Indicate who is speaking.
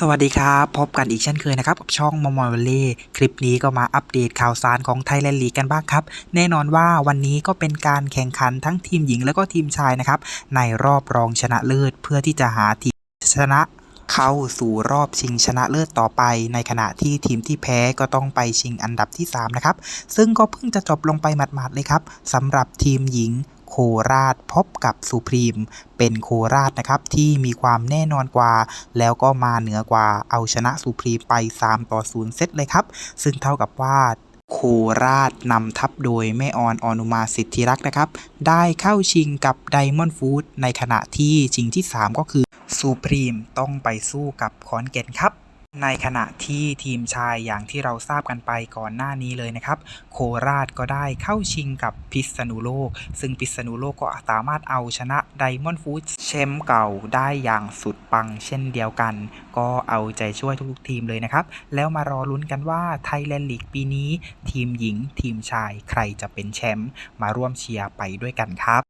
Speaker 1: สวัสดีครับ พบกันอีกเช่นเคยนะครับ กับช่องมอมอยวัลเล่คลิปนี้ก็มาอัปเดตข่าวสารของไทยแลนด์ลีกกันบ้างครับ แน่นอนว่าวันนี้ก็เป็นการแข่งขันทั้งทีมหญิงและก็ทีมชายนะครับ ในรอบรองชนะเลิศเพื่อที่จะหาทีมชนะเข้าสู่รอบชิงชนะเลิศต่อไป ในขณะที่ทีมที่แพ้ก็ต้องไปชิงอันดับที่ 3 นะครับ ซึ่งก็เพิ่งจะจบลงไปหมาดๆเลยครับสำหรับทีมหญิง โคราชพบกับสุพรีม เป็นโคราชนะครับที่มีความแน่นอนกว่า แล้วก็มาเหนือกว่าเอาชนะสุพรีมไป 3 ต่อ 0 เซตเลยครับ ซึ่งเท่ากับว่าโคราชนำทัพโดยแม่ออนออนุมาสิทธิรักษ์นะครับ ได้เข้าชิงกับไดมอนด์ฟู้ดในขณะที่ชิงที่ 3 ก็คือสุพรีมต้องไปสู้กับขอนแก่นครับ ในขณะที่ทีมชายอย่างที่เราทราบกันไปก่อนหน้านี้เลยนะครับ โคราชก็ได้เข้าชิงกับพิษณุโลก ซึ่งพิษณุโลกก็สามารถเอาชนะไดมอนด์ฟู้ดแชม์เก่าได้อย่างสุดปังเช่นเดียวกัน ก็เอาใจช่วยทุกๆทีมเลยนะครับ แล้วมารอลุ้นกันว่าไทยแลนด์ลีกปีนี้ ทีมหญิงทีมชายใครจะเป็นแชมป์มาร่วมเชียร์ไปด้วยกันครับ